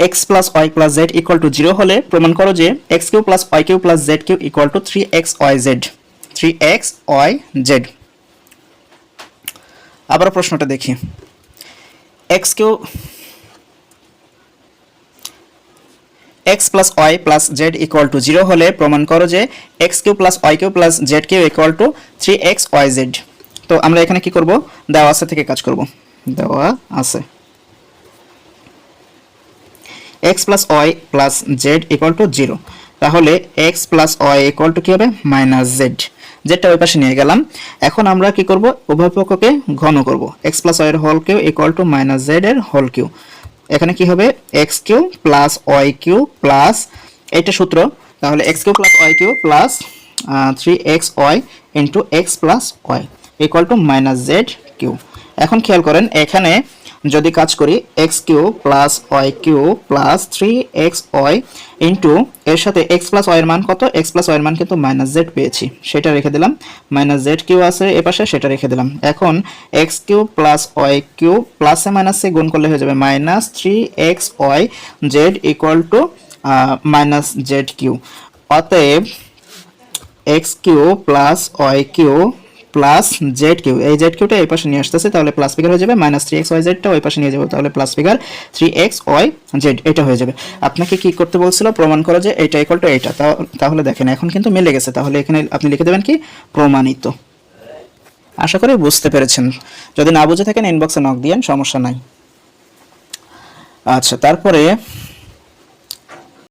X plus y plus z equal to zero হলে প্রমাণ করো যে x cube plus y cube plus z cube equal to three x y z three x y z আবার প্রশ্নটা দেখি। X cube x plus y plus z equal to zero হলে প্রমাণ করো যে x cube plus y cube plus z cube equal to three x y z তো আমরা এখানে কি করব? দেওয়া আছে থেকে কাজ করব। দেওয়া আছে। X plus y plus z equal to zero তাহলে x plus y equal to কী হবে? মাইনাস জেড জেডটা ওই পাশে নিয়ে গেলাম। এখন আমরা কি করব? উভয় পক্ষকে ঘন করব। এক্স প্লাস ওয়াই এর whole cube equal to minus z এর হোল কিউ এখানে কি হবে? X cube plus y cube plus এটা সূত্র। তাহলে x cube plus y cube plus three x y into x plus y equal to minus z cube এখন খেয়াল করেন, এখানে যদি কাজ করি x cube plus y cube plus three x y into এর সাথে এক্স প্লাস ওয়াইয়ের মান কত? এক্স প্লাস ওয়াইয়ের মান কিন্তু মাইনাস জেড পেয়েছি। সেটা রেখে দিলাম। মাইনাস জেড কিউ আছে এ পাশে, সেটা রেখে দিলাম। এখন x cube plus y cube প্লাসে মাইনাসে গুণ করলে হয়ে যাবে minus three x y z equal to minus z cube অতএব x cube plus y cube plus z cube এই জেড কিউটা এই পাশে নিয়ে আসতেছে, তাহলে প্লাস ফিগার হয়ে যাবে মাইনাস থ্রি এক্স ওয়াই জেডটা ওই পাশে নিয়ে যাব, তাহলে plus figure three x y z এটা হয়ে যাবে। আপনাকে কি করতে বলছিল? প্রমাণ করো যে এটা ইকুয়াল টু এইটা। তা- তাহলে দেখেন, এখন কিন্তু মিলে গেছে। তাহলে এখানে আপনি লিখে দেবেন কি? প্রমাণিত। আশা করি বুঝতে পেরেছেন। যদি না বুঝে থাকেন ইনবক্সে নক দিয়েন, সমস্যা নাই। আচ্ছা তারপরে